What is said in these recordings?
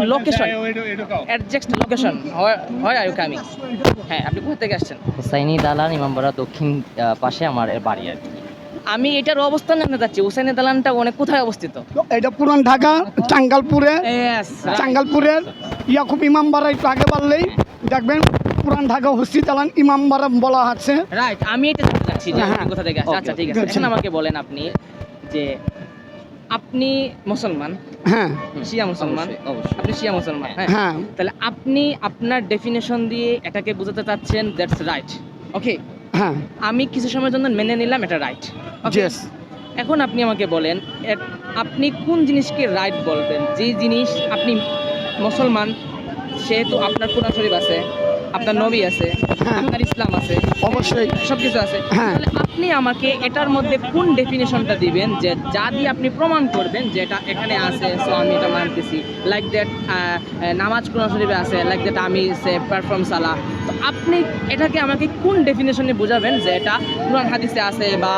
আপনার location adjust location হয় are coming হ্যাঁ আপনি কোথা থেকে আসছেন? হুসাইনি দালান ইমামবাড়া দক্ষিণ পাশে আমার বাড়ি আর কি। আমি এটার অবস্থান জানতে চাচ্ছি। হুসাইনি দালানটা অনেক কোথায় অবস্থিত? এটা পুরান ঢাকা টাঙ্গালপুরে. টাঙ্গালপুরের ইয়াকুব ইমামবাড়া একটু আগে বাড়লেই দেখবেন পুরান ঢাকা হসপিটাল ইমামবাড়া বলা আছে। রাইট আমি এটা জানতে চাচ্ছি হ্যাঁ, কোথা থেকে আচ্ছা ঠিক আছে. এখন আমাকে বলেন আপনি যে আপনি মুসলমান? হ্যাঁ। শিয়া মুসলমান। আপনি শিয়া মুসলমান হ্যাঁ? হ্যাঁ। তাহলে আপনি আপনার ডেফিনেশন দিয়ে এটাকে বোঝাতে চাচ্ছেন দ্যাটস রাইট ওকে হ্যাঁ। আমি কিছু সময়ের জন্য মেনে নিলাম এটা রাইট ওকে এখন আপনি আমাকে বলেন আপনি কোন জিনিসকে রাইট বলবেন? যে জিনিস আপনি মুসলমান সেহেতু আপনার কোরআন শরীফ আছে আপনার নবী আছে হ্যাঁ। আপনার ইসলাম আছে অবশ্যই। সব কিছু আছে। হ্যাঁ। তাহলে আপনি আমাকে এটার মধ্যে কোন ডেফিনেশনটা দিবেন যে যা দিয়ে আপনি প্রমাণ করবেন যে এটা এখানে আছে সো আমি এটা মানতেছি। লাইক দ্যাট নামাজ কোরআন শরীফে আছে লাইক দ্যাট আমি সে পারফর্ম সালা তো আপনি এটাকে আমাকে কোন ডেফিনেশনে বোঝাবেন যে এটা কোরআন হাদিসে আছে বা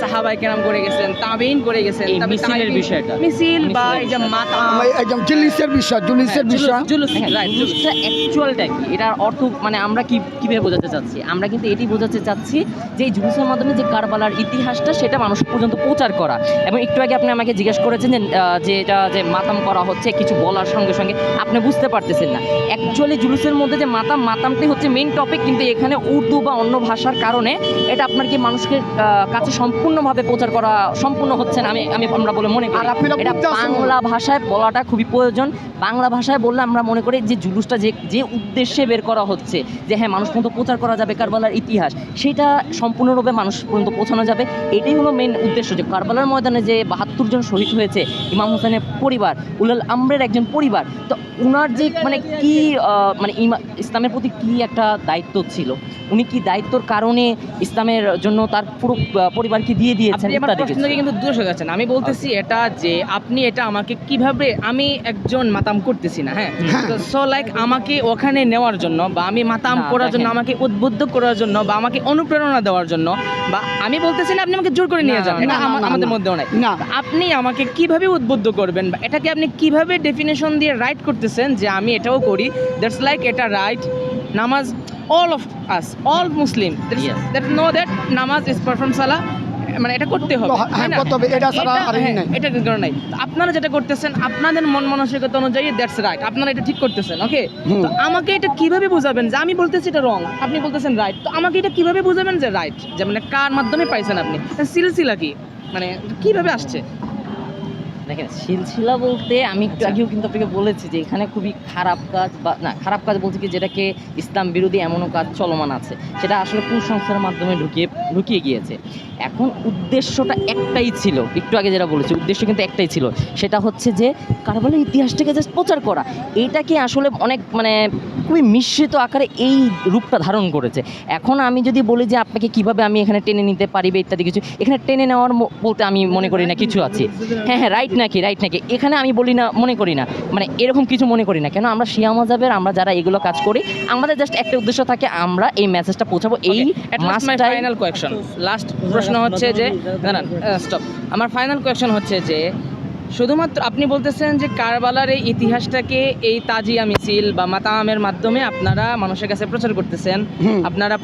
সাহাবাই কেরাম করে গেছেন তাবেইন করে গেছেন মিছিলের বিষয়টা। মিছিল বা এই যে। মাতা একদম জুলিসের বিষয় জুলিসের হ্যাঁ, বিষয়। জুলুস রাইট অ্যাকচুয়ালটা কি? এটার অর্থ মানে আমরা কি কীভাবে বোঝাতে চাচ্ছি? আমরা কিন্তু এটি বোঝাতে চাচ্ছি যে এই জুলুসের মাধ্যমে যে কারবালার ইতিহাসটা সেটা মানুষ পর্যন্ত প্রচার করা। এবং একটু আগে আপনি আমাকে জিজ্ঞেস করেছেন যে যে এটা যে মাতাম করা হচ্ছে কিছু বলার সঙ্গে সঙ্গে আপনি বুঝতে পারতেছেন না। অ্যাকচুয়ালি জুলুসের মধ্যে যে মাতাম মাতামটাই হচ্ছে মেন টপিক কিন্তু এখানে উর্দু বা অন্য ভাষার কারণে এটা আপনার কি মানুষকে কাছে সম্পূর্ণভাবে প্রচার করা সম্পূর্ণ হচ্ছে না? আমি আমি আমরা বলে মনে করি। এটা। বাংলা ভাষায় বলাটা খুবই প্রয়োজন। বাংলা ভাষায় বললে আমরা মনে করি যে জুলুসটা যে যে উদ্দেশ্যে বের করা হচ্ছে যে হ্যাঁ মানুষ পর্যন্ত প্রচার করা যাবে কারবালার ইতিহাস সেটা সম্পূর্ণরূপে মানুষ পর্যন্ত পৌঁছানো যাবে। এটাই হলো মেন উদ্দেশ্য যে কারবালার ময়দানে যে বাহাত্তর জন শহীদ হয়েছে, ইমাম হোসেনের পরিবার, উলাল আমরের একজন পরিবার। তো উনার যে মানে কি মানে ইসলামের প্রতি কি একটা দায়িত্ব ছিল? উনি কি দায়িত্বর কারণে ইসলামের জন্য তার পুরো পরিবারকে দিয়ে দিয়েছেন কিন্তু দূরে সরে যাচ্ছেন। আমি বলতেছি এটা যে আপনি এটা আমাকে কীভাবে আমি একজন মাতাম করতেছি না হ্যাঁ? সো লাইক আমাকে ওখানে নেওয়ার জন্য বা আমি মাতাম করার জন্য আমাকে উদ্বুদ্ধ করার জন্য বা আমাকে অনুপ্রেরণা দেওয়ার জন্য বা আমি বলতেছি না আপনি আমাকে জোর করে নিয়ে যান এটা আমাদের না। মধ্যেও নাই। না। আপনি আমাকে কীভাবে উদ্বুদ্ধ করবেন বা এটাকে আপনি কীভাবে ডেফিনেশন দিয়ে রাইট করতেছেন যে আমি এটাও করি। দ্যাটস লাইক এটা right namaz all of us all Muslim that no that namaz is perform সালা মানে এটা করতে হবে হ্যাঁ। এটা ছাড়া আর হ্যাঁ, নাই। এটা কিন্তু নাই। আপনারা যেটা করতেছেন আপনাদের মন মানসিকতা অনুযায়ী দ্যাটস রাইট আপনারা এটা ঠিক করতেছেন ওকে তো আমাকে এটা কীভাবে বোঝাবেন যে আমি বলতেছি এটা রং আপনি বলতেছেন রাইট তো আমাকে এটা কীভাবে বোঝাবেন যে রাইট যে মানে কার মাধ্যমে পাইছেন আপনি সিলসিলা কি? মানে কীভাবে আসছে? দেখেন সিলসিলা বলতে আমি একটু আচ্ছা। আগেও কিন্তু আপনাকে বলেছি যে এখানে খুবই খারাপ কাজ বা না খারাপ কাজ বলতে কি যেটাকে ইসলাম বিরোধী এমনও কাজ চলমান আছে সেটা আসলে কুসংস্কারের মাধ্যমে ঢুকিয়ে ঢুকিয়ে গিয়েছে। এখন উদ্দেশ্যটা একটাই ছিল একটু আগে যেটা বলেছি উদ্দেশ্য কিন্তু একটাই ছিল সেটা হচ্ছে যে কারবালের ইতিহাসটাকে জাস্ট প্রচার করা। এইটাকে আসলে অনেক মানে খুবই মিশ্রিত আকারে এই রূপটা ধারণ করেছে। এখন আমি যদি বলি যে আপনাকে কীভাবে আমি এখানে টেনে নিতে পারি বা ইত্যাদি কিছু এখানে টেনে নেওয়ার বলতে আমি মনে করি না কিছু আছে। হ্যাঁ হ্যাঁ রাইট নাকি? রাইট নাকি? এখানে আমি বলি না মনে করি না। মানে এরকম কিছু মনে করি না। কেন? আমরা শিয়া মজাবের আমরা যারা এগুলো কাজ করি আমাদের জাস্ট একটা উদ্দেশ্য থাকে আমরা এই মেসেজটা পৌঁছাবো। এই ফাইনাল কোয়েকশন লাস্ট প্রশ্ন হচ্ছে যে স্টপ আমার ফাইনাল কোয়েকশন হচ্ছে যে শুধুমাত্র আপনি বলতেছেন যে কারবালার এই ইতিহাসটাকে এই তাজিয়া মিছিল বা মাতামের মাধ্যমে আপনারা মানুষের কাছে প্রচার করতেছেন আপনারা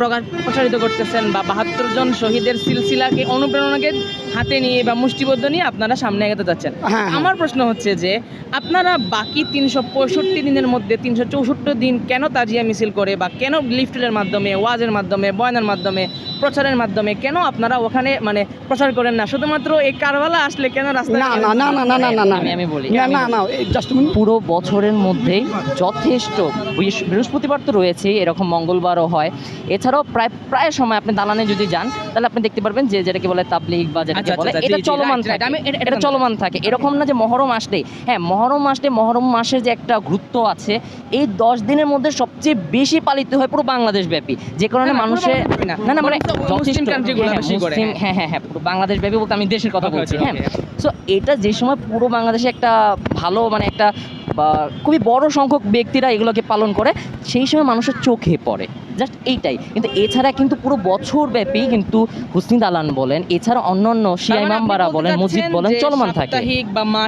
প্রসারিত করতেছেন বা বাহাত্তর জন শহীদের সিলসিলাকে অনুপ্রেরণাকে হাতে নিয়ে বা মুষ্টিবদ্ধ নিয়ে আপনারা সামনে এগোতে যাচ্ছেন। হ্যাঁ। আমার প্রশ্ন হচ্ছে যে আপনারা বাকি তিনশো পঁয়ষট্টি দিনের মধ্যে তিনশো চৌষট্টি দিন কেন তাজিয়া মিছিল করে বা কেন লিফটের মাধ্যমে ওয়াজের মাধ্যমে বয়ানের মাধ্যমে প্রচারের মাধ্যমে কেন আপনারা ওখানে মানে প্রচার করেন না? শুধুমাত্র এই কারবালা আসলে কেন রাস্তা না না না না না না না না আমি- আমি বলি, না না না জাস্ট পুরো বছরের মধ্যেই যথেষ্ট বৃহস্প- বৃহস্পতিবার তো রয়েছে এরকম মঙ্গলবারও হয়। এছাড়াও প্রায় প্রায় সময় আপনি দালানে যদি যান তাহলে আপনি দেখতে পারবেন যে যেটাকে বলে তাবলিগ বা যেটাকে বলে এটা চলমান থাকে। এটা-। চলমান থাকে। এরকম না যে মহরম আসলে হ্যাঁ মহরম আসলে মহরম মাসের যে একটা গুরুত্ব আছে এই দশ দিনের মধ্যে সবচেয়ে বেশি পালিত হয় পুরো বাংলাদেশ ব্যাপী যে কারণে মানুষের না। না মানে যথেষ্ট। হ্যাঁ, হ্যাঁ। হ্যাঁ হ্যাঁ হ্যাঁ পুরো বাংলাদেশ ব্যাপী বলতে আমি দেশের কথা বলছি। হ্যাঁ সো এটা যে সময় পুরো বাংলাদেশে একটা ভালো মানে একটা খুবই বড় সংখ্যক ব্যক্তিরা এগুলোকে পালন করে, সেই সময় মানুষের চোখে পড়ে। জাস্ট এইটাই। কিন্তু এছাড়া কিন্তু পুরো বছর ব্যাপী কিন্তু হুসনি দালান বলেন এছাড়া অন্য অন্য শিয়া তার মানে বলেন মসজিদ বলেন চলমান থাকে।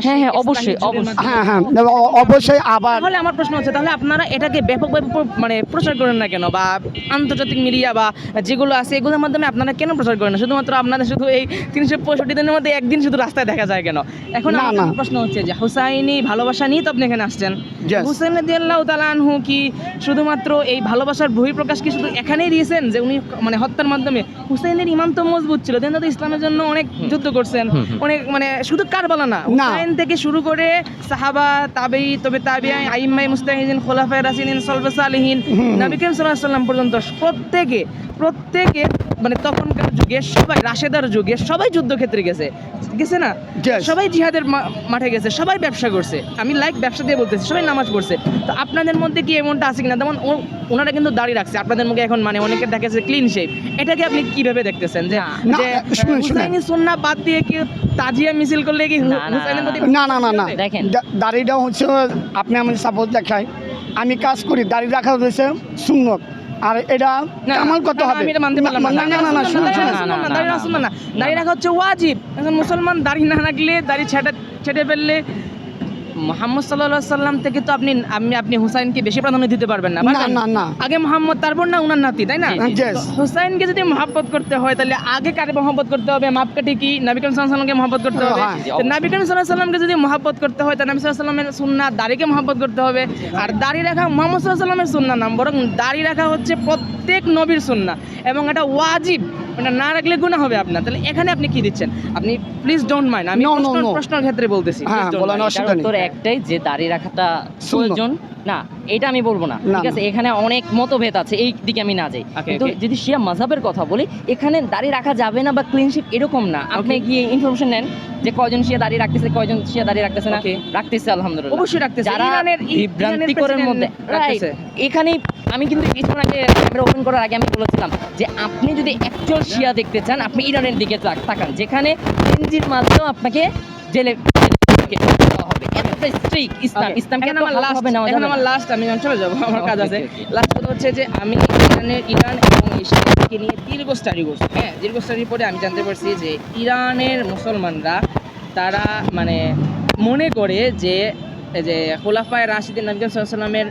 হ্যাঁ, হ্যাঁ, অবশ্যই, অবশ্যই। হ্যাঁ হ্যাঁ অবশ্যই আবার তাহলে আমার প্রশ্ন হচ্ছে তাহলে আপনারা এটাকে ব্যাপকভাবে প্র- মানে প্রচার করেন না কেন? বা আন্তর্জাতিক মিডিয়া বা যেগুলো আছে এগুলোর মাধ্যমে আপনারা কেন প্রচার করেন না? শুধুমাত্র আপনাদের শুধু এই তিনশো পঁয়ষট্টি দিনের মধ্যে একদিন শুধু রাস্তায় দেখা যায় কেন? এখন আমার প্রশ্ন হচ্ছে যে হুসাইনি ভালোবাসা নিয়ে তো আপনি এখানে আসছেন। Yes. হুসেন দিয়াল্লাহ তালানহু কি শুধুমাত্র এই ভালোবাসার বহিঃপ্রকাশ কি শুধু এখানেই দিয়েছেন যে উনি মানে হত্যার মাধ্যমে হুসাইনের ইমাম তো মজবুত ছিল তিনি তো ইসলামের জন্য অনেক যুদ্ধ করছেন। অনেক মানে শুধু কারবালা না না। হুসাইন থেকে শুরু করে সাহাবা তাবেই তবে তাবিয়াই আইম্মাই মুস্তাহিদিন খোলাফায় রাসিদিন সলবে সালিহিন নবী করিম সাল্লাম পর্যন্ত প্রত্যেকে প্রত্যেকে মানে তখনকার যুগে সবাই রাশেদার যুগে সবাই যুদ্ধক্ষেত্রে গেছে। গেছে না? সবাই জিহাদের মা- মাঠে গেছে সবাই ব্যবসা করছে। আমি লাইক ব্যবসা দিয়ে বলতেছি সবাই নামাজ পড়ছে। তো আপনাদের মধ্যে কি এমনটা আছে কিনা? যেমন ও- ওনারা কিন্তু দাঁড়িয়ে রাখছে আপনাদের মুখে এখন মানে অনেকের দেখেছে ক্লিন শেপ এটাকে আপনি কীভাবে দেখতেছেন? যে। হুসাইনি সুন্নাহ বাদ দিয়ে কি তাজিয়া মিছিল করলে কি না, না, না না দেখেন। দাড়িটা হচ্ছে আপনি আমি সাপোজ দেখাই। আমি কাজ করি দাড়ি রাখা হয়েছে সুন্নত। আর এটা না, কামাল কত হবে আমি এটা মানতে পারলাম না না না না শুনুন শুনুন রাখা না, না, দাড়ি না, না। না। দাড়ি রাখা হচ্ছে ওয়াজিব এখন মুসলমান দাড়ি না রাখলে দাড়ি ছেটে ছেটে ফেললে মোহাম্মদ সাল্লাহ সাল্লাম থেকে তো আপনি আপনি আপনি হুসাইনকে বেশি প্রাধান্য দিতে পারবেন না। না না না। আগে মোহাম্মদ তারপর না উনার নাতি তাই না. তো হুসাইনকে যদি মহাব্বত করতে হয় তাহলে আগে কারে মহব্বত করতে হবে? মাপকাঠি কি? নবী করিম সাল্লামকে মহব্বত করতে হবে। হ্যাঁ, নবী করিম সাল্লাল্লাহু সাল্লামকে যদি মহব্বত করতে হয় তাহলে নবী সাল্লামের সুন্নাহ দাড়িকে মহব্বত করতে হবে। আর দাড়ি রাখা মুহাম্মদ সাল্লামের সুন্নাহ নাম বরং দাড়ি রাখা হচ্ছে প্রত্যেক নবীর সুন্না এবং এটা ওয়াজিব। এটা না রাখলে গুনাহ হবে আপনার। তাহলে এখানে আপনি কি দিচ্ছেন? আপনি প্লিজ ডোন্ট মাইন্ড আমি প্রশ্নের ক্ষেত্রে বলতেছি হ্যাঁ। উত্তর একটাই যে দাড়ি রাখাটা প্রয়োজন না এটা আমি বলব না ঠিক আছে? এখানে অনেক মতভেদ আছে এই দিকে আমি না যাই। কিন্তু যদি শিয়া মাযহাবের কথা বলি এখানে দাড়ি রাখা যাবে না বা ক্লিনশিপ এরকম না। আপনি গিয়ে ইনফরমেশন নেন যে কয়জন শিয়া দাড়ি রাখতেছে কয়জন শিয়া দাড়ি রাখতেছে না। রাখতেছে আলহামদুলিল্লাহ। অবশ্যই রাখতেছে। যারা ইরানের বিভ্রান্তিকরের মধ্যে রাখতেছে Right. এখানে আমি কিন্তু কিছুক্ষণ আগে ক্যামেরা ওপেন করার আগে আমি বলেছিলাম যে আপনি যদি একচুয়াল শিয়া দেখতে চান আপনি ইরানের দিকে তাকান যেখানে এনজির মাধ্যমে আপনাকে জেলে আমার। লাস্ট আমি চলে যাব আমার কাজ আছে okay, okay. লাস্ট কথা হচ্ছে যে আমি ইরানের ইরান এবং নিয়ে দীর্ঘ স্টাডি করছি হ্যাঁ দীর্ঘ স্টাডির পরে আমি জানতে পারছি যে ইরানের মুসলমানরা তারা মানে মনে করে যে খোলাফায় রাশিদিন নবী সাল্লামের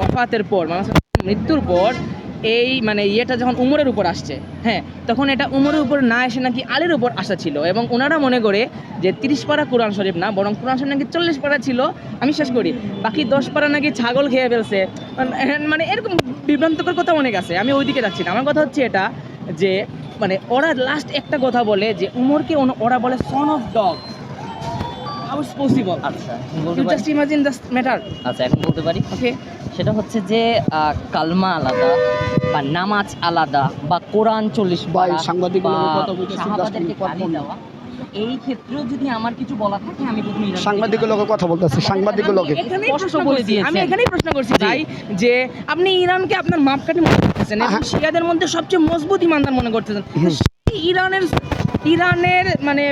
ওফাতের পর মানে মৃত্যুর পর এই মানে ইয়েটা যখন উমরের উপর আসছে হ্যাঁ তখন এটা উমরের উপর না এসে নাকি আলীর উপর আসা ছিল এবং ওনারা মনে করে যে তিরিশ পারা কোরআন শরীফ না, বরং কোরআন শরীফ নাকি চল্লিশ পারা ছিল, আমি শেষ করি। বাকি দশ পারা নাকি ছাগল খেয়ে ফেলছে। মানে- এরকম বিভ্রান্তকর কথা অনেক আছে, আমি ওইদিকে যাচ্ছি না। আমার কথা হচ্ছে এটা যে মানে ওরা লাস্ট একটা কথা বলে যে উমরকে ওরা বলে সন অফ ডগ পসিবল আচ্ছা you just imagine the matter আচ্ছা এখন বলতে পারি? ওকে সেটা হচ্ছে যে কালমা আলাদা বা নামাজ আলাদা বা কোরআন চল্লিশ বা গালি দেওয়া এই ক্ষেত্রেও যদি আমার কিছু বলা থাকে আমি প্রথমে সাংবাদিকের কথা বলতেছি সাংবাদিকের লোকে এখানেই প্রশ্ন বলে। আমি এখানেই প্রশ্ন করছি। ভাই যে আপনি ইরানকে আপনার মাপকাঠি মনে করতেছেন শিয়াদের মধ্যে সবচেয়ে মজবুত ইমানদার মনে করতেছেন। ইরানের ইরানের মানে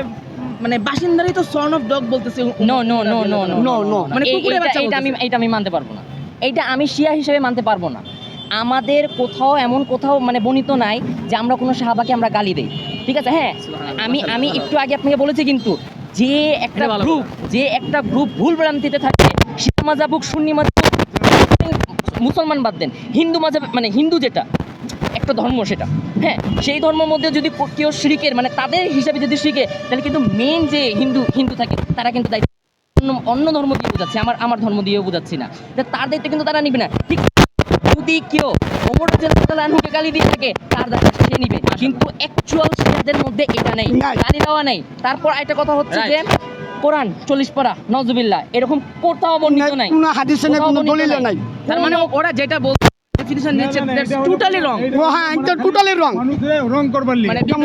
মানে বাসিন্দারই তো সর্ন অফ ডগ বলতেছে no no no no no no. মানে কুকুরের বাচ্চা এইটা আমি। এইটা আমি মানতে পারব না। এইটা আমি শিয়া হিসেবে মানতে পারব না। আমাদের কোথাও এমন কোথাও মানে বর্ণিত নাই যে আমরা কোনো সাহাবাকে আমরা গালি দেই। ঠিক আছে? হ্যাঁ আমি আমি একটু আগে আপনাকে বলেছি কিন্তু যে একটা গ্রুপ যে একটা গ্রুপ ভুল ভ্রান্তিতে থাকে শিয়া মাজাব হোক সুন্নি মাজাব হোক, মুসলমান বাদ দেন। হিন্দু মাজাব মানে হিন্দু যেটা একটা ধর্ম সেটা। হ্যাঁ সেই ধর্মের মধ্যে যদি কেউ শিরিকের মানে তাদের হিসাবে যদি শিখে তাহলে কিন্তু মেন যে হিন্দু হিন্দু থাকে তারা কিন্তু দায়িত্ব অন্য অন্য ধর্ম দিয়ে বোঝাচ্ছে আমার আমার ধর্ম দিয়েও বোঝাচ্ছি না। তার দায়িত্ব কিন্তু তারা নিবে না। ঠিক যদি কেউ আনহুকে গালি দিয়ে থাকে তার দায়িত্ব সে নিবে। কিন্তু অ্যাকচুয়াল মধ্যে এটা নেই গালি দেওয়া নেই। তারপর একটা কথা হচ্ছে যে কোরআন চল্লিশ পারা নজবিল্লা এরকম কোথাও বর্ণিত নাই কোনো হাদিসে নেই কোনো দলিলে নাই। তার মানে ওরা যেটা বলছে হ্যাঁ,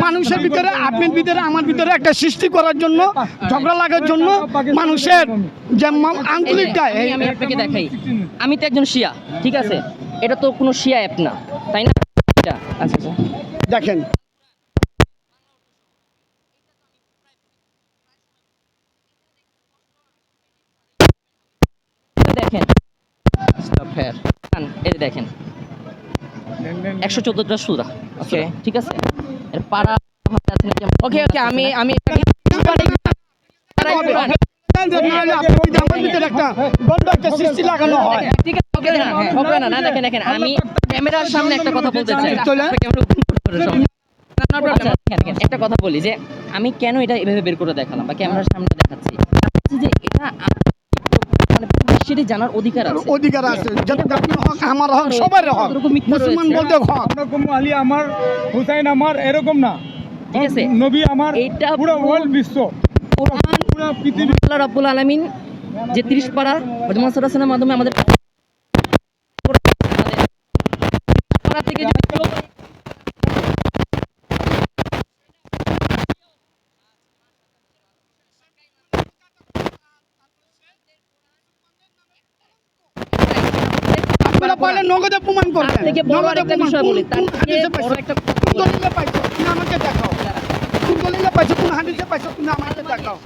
মানুষের মানে ভিতরে আপনার ভিতরে আমার ভিতরে একটা সৃষ্টি করার জন্য ঝগড়া লাগার জন্য মানুষের যে আন্তরিকতা আপনাকে দেখাই। আমি তো একজন শিয়া ঠিক আছে? এটা তো কোনো শিয়া অ্যাপ না তাই না? আচ্ছা আচ্ছা। দেখেন। দেখেন। হ্যাঁ। এই দেখেন। একশো চোদ্দটা সুরা Okay. ঠিক আছে এর পাড়া ওকে ওকে আমি আমি একটা গন্ধ একটা সৃষ্টি লাগানো হয় ঠিক আছে ওকে না, হ্যাঁ, হবে না না দেখেন দেখেন আমি ক্যামেরার সামনে একটা কথা বলতে চাই। আচ্ছা, একটা কথা বলি যে আমি কেন এটা এভাবে বের করে দেখালাম বা ক্যামেরার সামনে দেখাচ্ছি যে এটা মানে সেটি জানার অধিকার আছে। অধিকার আছে। যত আপনার হক আমার হক সবার হক। মুসলমান বলতে হক। এরকম আলী আমার হুসাইন আমার এরকম না। ঠিক আছে। নবী আমার এটা পুরো ওয়ার্ল্ড বিশ্ব। কোরআন পুরো পৃথিবী। আল্লাহ রাব্বুল আলামিন যে 30 পাড়া বর্তমান সাল্লাল্লাহু মাধ্যমে আমাদের আপনারা পারলে নগদে প্রমাণ করবেন তার থেকে বড় একটা। বিষয় বলি তার থেকে বড় পাইছো? একটা দলিলে পাইছো? তুমি আমাকে দেখাও তুমি দলিলে পাইছো? তুমি হাদিসে পাইছো? তুমি আমাকে দেখাও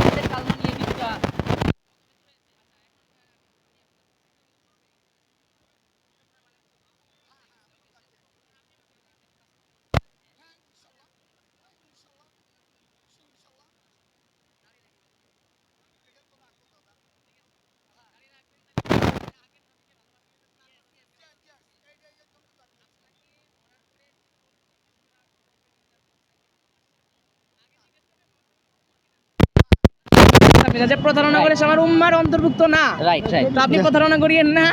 যে প্রতারণা করে আমার উম্মার অন্তর্ভুক্ত না। রাইট রাইট তো আপনি প্রতারণা করিয়েন না।